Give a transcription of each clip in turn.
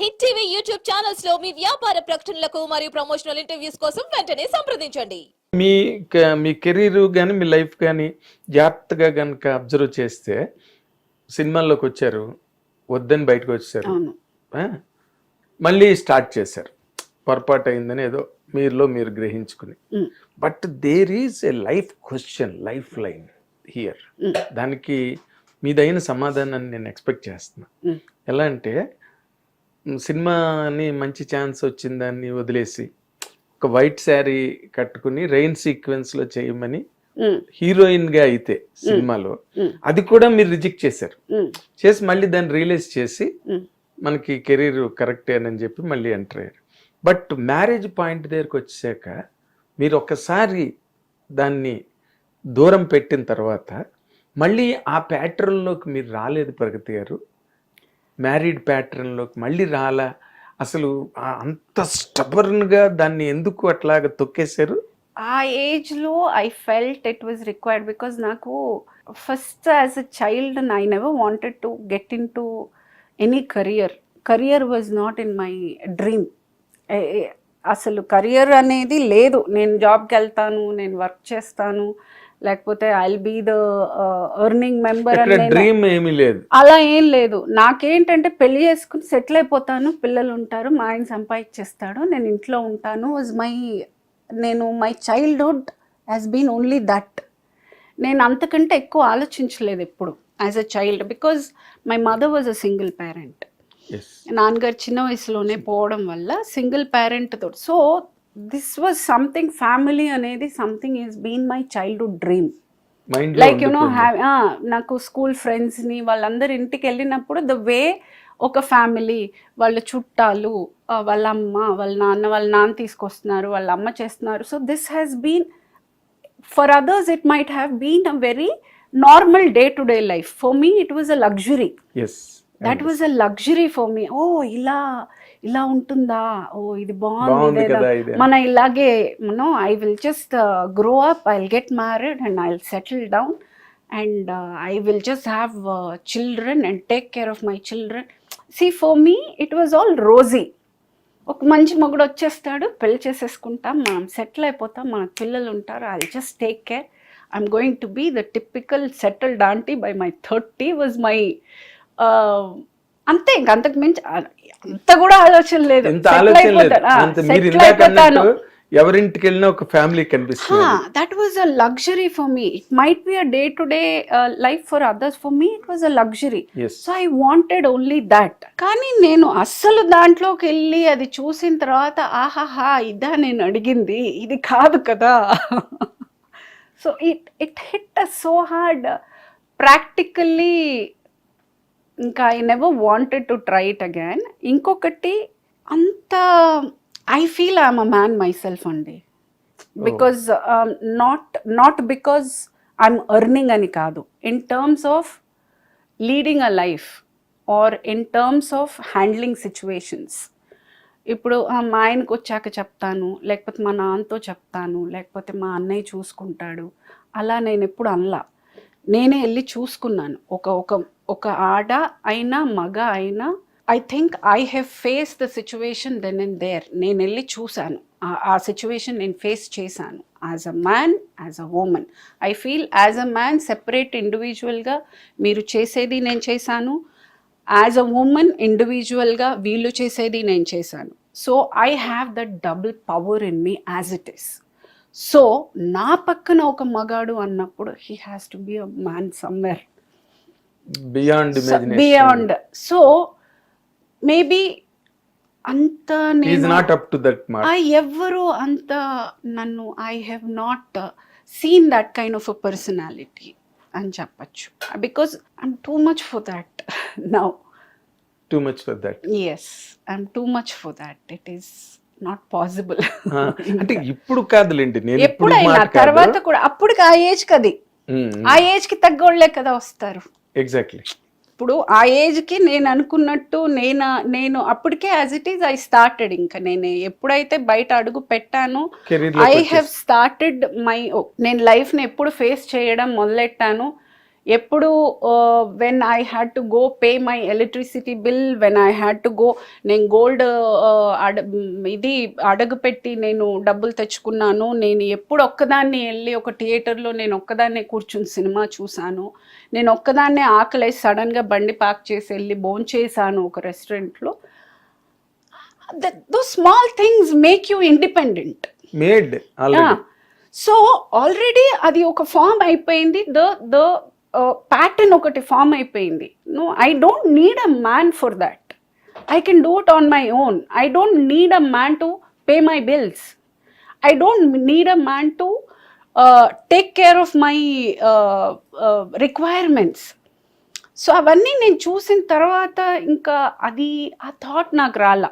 Hit TV YouTube ఛానల్స్లో మీ వ్యాపార ప్రకటనలకు మరియు ప్రమోషనల్ ఇంటర్వ్యూస్ కోసం వెంటనే సంప్రదించండి మీ మీ కెరీర్ కానీ మీ లైఫ్ కానీ జాగ్రత్తగా కనుక అబ్జర్వ్ చేస్తే సినిమాల్లోకి వచ్చారు వద్దని బయటకు వచ్చారు అవును ఆ? మళ్ళీ స్టార్ట్ చేశారు పొరపాటు అయిందని ఏదో మీరులో మీరు గ్రహించుకుని. But there is a life question life line here. దానికి మీదైన సమాధానాన్ని నేను ఎక్స్పెక్ట్ చేస్తున్నా. ఎలా అంటే సినిమాని మంచి ఛాన్స్ వచ్చిందాన్ని వదిలేసి ఒక వైట్ శారీ కట్టుకుని రెయిన్ సీక్వెన్స్లో చేయమని ఉమ్, హీరోయిన్గా అయితే సినిమాలో. అది కూడా మీరు రిజెక్ట్ చేశారు. చేసి మళ్ళీ దాన్ని రియలైజ్ చేసి మనకి కెరీర్ కరెక్టేనని చెప్పి మళ్ళీ ఎంటర్ అయ్యారు. బట్ మ్యారేజ్ పాయింట్ దగ్గరకు వచ్చాక మీరు ఒక్కసారి దాన్ని దూరం పెట్టిన తర్వాత మళ్ళీ ఆ ప్యాటర్న్లోకి మీరు రాలేదు ప్రగతి గారు. మ్యారీడ్ ప్యాటర్న్లోకి మళ్ళీ రాలా? అసలు అంత స్టబర్న్గా దాన్ని ఎందుకు అట్లాగా తొక్కేశారు? ఆ ఏజ్లో I felt it was required because నాకు first as a child I never wanted to get into any career. Career was not in my dream. అసలు కరియర్ అనేది లేదు. నేను జాబ్కి వెళ్తాను నేను వర్క్ చేస్తాను. లేకపోతే I be the earning member ఇక్కడ అని డ్రీమ్ ఏమీ లేదు. అలా ఏం లేదు. నాకేంటంటే పెళ్ళి చేసుకుని సెటిల్ అయిపోతాను పిల్లలు ఉంటారు మా ఆయన సంపాదించేస్తాడు నేను ఇంట్లో ఉంటాను వాజ్ మై నేను my childhood has been only that నేను అంతకంటే ఎక్కువ ఆలోచించలేదు ఎప్పుడు as a child because my mother was a single parent నాన్నగారు చిన్న వయసులోనే పోవడం వల్ల సింగిల్ పేరెంట్ తోటి so this was something family అనేది something is been my childhood dream like you know have నాకు స్కూల్ ఫ్రెండ్స్ని వాళ్ళందరి ఇంటికి వెళ్ళినప్పుడు ద వే ఒక ఫ్యామిలీ వాళ్ళ చుట్టాలు వాళ్ళ అమ్మ వాళ్ళ నాన్న వాళ్ళ నాన్న తీసుకొస్తున్నారు వాళ్ళ అమ్మ చేస్తున్నారు. So this has been for others it might have been a very normal day to day life for me it was a luxury that was a luxury for me oh ఇలా ఇలా ఉంటుందా? ఓ ఇది బాగుంది మన ఇలాగే మనం I will just grow up I will get married and I will settle down and I will just have children and take care of my children see for me it was all rosy ఒక మంచి మొగుడు వచ్చేస్తాడు పెళ్ళి చేసేసుకుంటాం మనం settle అయిపోతాం మనకు పిల్లలు ఉంటారు I just take care I'm going to be the typical settled aunty by my thirty was my అంతే ఇంక అంతకు మించి అంత కూడా ఆలోచన లేదు. Settle ఆలోచన లేదు. మీరు ఇందాక అన్నట్టు ఎవరింటికి వెళ్ళినా ఒక ఫ్యామిలీ కనిపిస్తుంది. That was a luxury for me it might be a day to day life for others for me it was a luxury so I wanted only that కానీ నేను అస్సలు దాంట్లోకి వెళ్ళి అది చూసిన తర్వాత ఆహాహా ఇదా నేను అడిగింది. ఇది కాదు కదా. So it it hit so hard practically ఇంకా I never wanted to try it again ఇంకొకటి అంత I feel I'm a man myself అండి because not not because I'm earning అని కాదు. In terms of leading a life or in terms of handling situations ఇప్పుడు మా ఆయనకు వచ్చాక చెప్తాను లేకపోతే మా నాన్నతో చెప్తాను లేకపోతే మా అన్నయ్య చూసుకుంటాడు. అలా నేను ఎప్పుడు అనలా. నేనే వెళ్ళి చూసుకున్నాను. ఒక ఒక ఒక ఆడ అయినా మగ అయినా I think I have face the situation then and there నేను వెళ్ళి చూశాను. ఆ- ఆ సిచ్యువేషన్ నేను ఫేస్ చేశాను. As a man as a woman I feel as a man separate ఇండివిజువల్గా మీరు చేసేది నేను చేశాను. యాజ్ అ ఉమెన్ ఇండివిజువల్గా వీళ్ళు చేసేది నేను చేశాను. So I have that double power in me as it is so నా పక్కన ఒక మగాడు అన్నప్పుడు he has to be a man somewhere beyond beyond so maybe అంత not up to that I ఎవ్వరు అంత నన్ను I have not seen that kind of a personality అని చెప్పచ్చు. Because I'm too much for that now too much for that yes I'm too much for that it is not possible అంటే ఇప్పుడు కాదులేండి నేను ఎప్పుడైనా తర్వాత కూడా అప్పటికి ఆ ఏజ్ కది. ఆ ఏజ్కి తగ్గోళ్ళే కదా వస్తారు. ఎగ్జాక్ట్లీ ఇప్పుడు ఆ ఏజ్కి నేను అనుకున్నట్టు నేను నేను అప్పటికే as it is I started ఇంకా. నేను ఎప్పుడైతే బయట అడుగు పెట్టానో ఐ హ్యావ్ స్టార్టెడ్ మై నేను లైఫ్ని ఎప్పుడు ఫేస్ చేయడం మొదలెట్టాను ఎప్పుడు when I had to go pay my electricity bill when I had to go నేను గోల్డ్ అడ ఇది అడగు పెట్టి నేను డబ్బులు తెచ్చుకున్నాను. నేను ఎప్పుడు ఒక్కదాన్ని వెళ్ళి ఒక థియేటర్లో నేను ఒక్కదాన్నే కూర్చుని సినిమా చూశాను. నేను ఒక్కదాన్నే ఆకలేసి సడన్గా బండి పార్క్ చేసి వెళ్ళి భోంచేసాను ఒక రెస్టారెంట్లో. Though small things make you independent made so already అది ఒక ఫామ్ అయిపోయింది. ద ద ప్యాటర్న్ ఒకటి ఫామ్ అయిపోయింది. No I don't need a man for that I can do it on my own I don't need a man to pay my bills I don't need a man to take care of my requirements so అవన్నీ నేను చూసిన తర్వాత ఇంకా అది ఆ thought నాకు రాలా.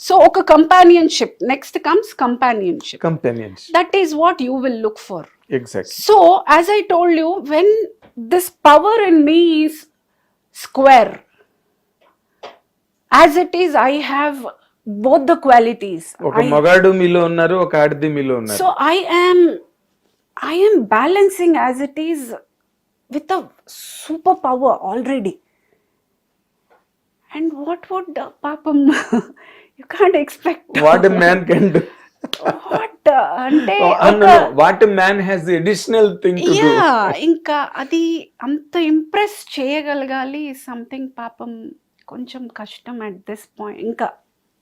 So ఒక companionship next comes companionship companions that is what you will look for. Exact so as i told you when this power in me is square as it is i have both the qualities ఒక మగాడు మీలో ఉన్నారు ఒక ఆడది మీలో ఉన్నారు so i am i am balancing as it is with a superpower already and what would uh, papam you can't expect what man can do what uh, అంటే what man has additional thing yeah ఇంకా అది అంత impress చేయగలగాలి something పాపం కొంచెం కష్టం at this point ఇంకా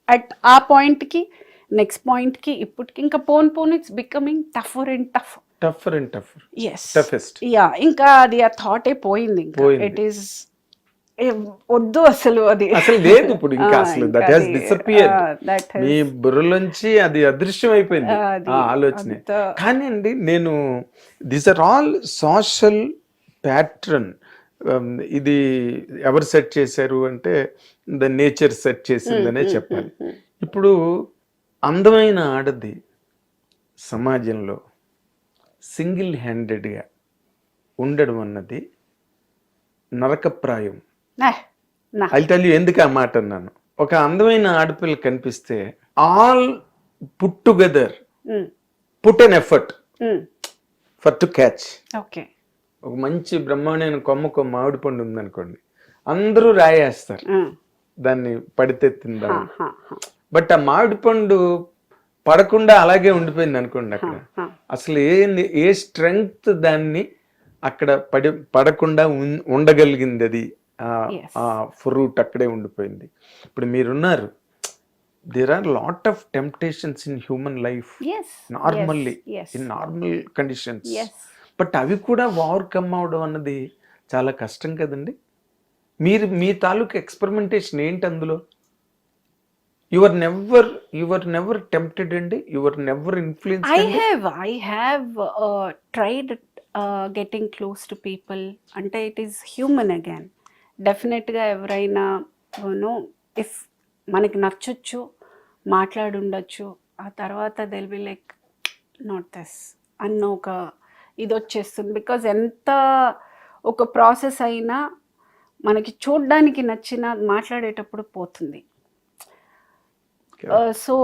at ఆ పాయింట్కి నెక్స్ట్ పాయింట్కి ఇప్పటికి ఇంకా పోన్ phone it's becoming tougher and tough tougher and tougher yes toughest yeah ఇంకా అది ఆ థాటే పోయింది ఇంకా. పోయింది. ఇట్ ఈస్ వద్దు అసలు అది. అసలు లేదు ఇప్పుడు ఇంకా అసలు దట్ హ్యాస్ డిసపియర్ మీ బుర్రలోంచి అది అదృశ్యం అయిపోయింది ఆ, ఆలోచన. కానీ అండి నేను these are all social pattern ఇది ఎవరు సెట్ చేశారు అంటే ద నేచర్ సెట్ చేసిందనే చెప్పాలి. ఇప్పుడు అందమైన ఆడది సమాజంలో సింగిల్ హ్యాండెడ్గా ఉండడం అన్నది నరకప్రాయం. ఐ యూ ఎందుకు ఆ మాట అన్నాను. ఒక అందమైన ఆడపిల్ల కనిపిస్తే all put together put an effort for to catch okay. ఒక మంచి బ్రహ్మాండమైన కొమ్మకు మామిడి పండు ఉందనుకోండి అందరూ రాయేస్తారు. దాన్ని పడితే తిందాం. హా, హా, హా, బట్ ఆ మామిడి పండు పడకుండా అలాగే ఉండిపోయింది అనుకోండి అక్కడ. అసలు ఏ ఏ స్ట్రెంగ్త్ దాన్ని అక్కడ పడి పడకుండా ఉండగలిగింది అది? ఆ- ఫ్రూట్ అక్కడే ఉండిపోయింది. ఇప్పుడు మీరున్నారు. There are lot of temptations in human life normally. In normal conditions. But అవి కూడా ఓవర్కమ్ అవడం అన్నది చాలా కష్టం కదండి. మీరు మీ తాలూకు ఎక్స్పెరిమెంటేషన్ ఏంటి అందులో? You're never you're never tempted అండి? You're never influence I have uh, tried uh, getting close to people. అంటే ఇట్ ఈస్ హ్యూమన్ అగైన్ డెఫినెట్గా ఎవరైనా ఇఫ్ మనకి నచ్చొచ్చు మాట్లాడుండొచ్చు ఆ తర్వాత they'll be like not thus అన్న ఒక ఇది వచ్చేస్తుంది బికాజ్ ఎంత ఒక ప్రాసెస్ అయినా మనకి చూడ్డానికి నచ్చిన మాట్లాడేటప్పుడు పోతుంది. సో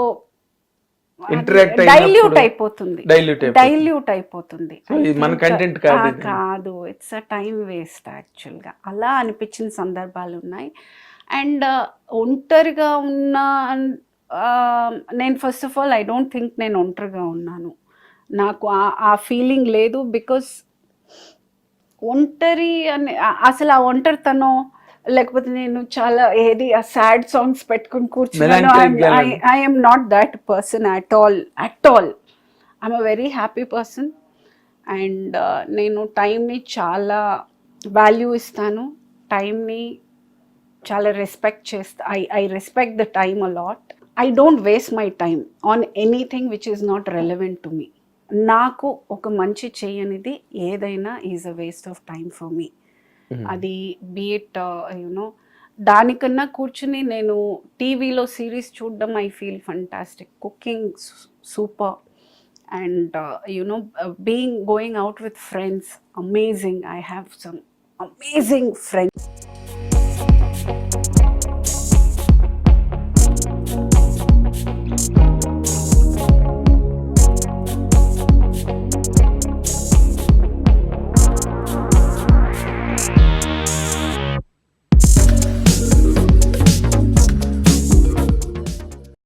Interact డైల్యూట్ అయిపోతుంది. డైల్యూట్ అయిపోతుంది. మన content కాదు. కాదు. ఇట్స్ అ టైం వేస్ట్ యాక్చువల్గా అలా అనిపించిన సందర్భాలు ఉన్నాయి. అండ్ ఒంటరిగా ఉన్న నేను first of all I don't think నేను ఒంటరిగా ఉన్నాను. నాకు ఆ- ఫీలింగ్ లేదు బికాస్ ఒంటరి అని అసలు ఆ ఒంటరితనం లేకపోతే నేను చాలా ఏది ఆ సాడ్ సాంగ్స్ పెట్టుకుని కూర్చున్నాను. I'm not that person at all at all I'm a very happy person and నేను టైంని చాలా వాల్యూ ఇస్తాను. టైంని చాలా రెస్పెక్ట్ చేస్తా I I respect the time a lot I don't waste my time on anything which is not relevant to me నాకు ఒక మంచి చేయనిది ఏదైనా is a waste of time for me అది బీఎట్ యునో uh, దానికన్నా కూర్చుని నేను టీవీలో సిరీస్ చూడడం I feel fantastic. Cooking super. And you know being going out with friends amazing I have some amazing friends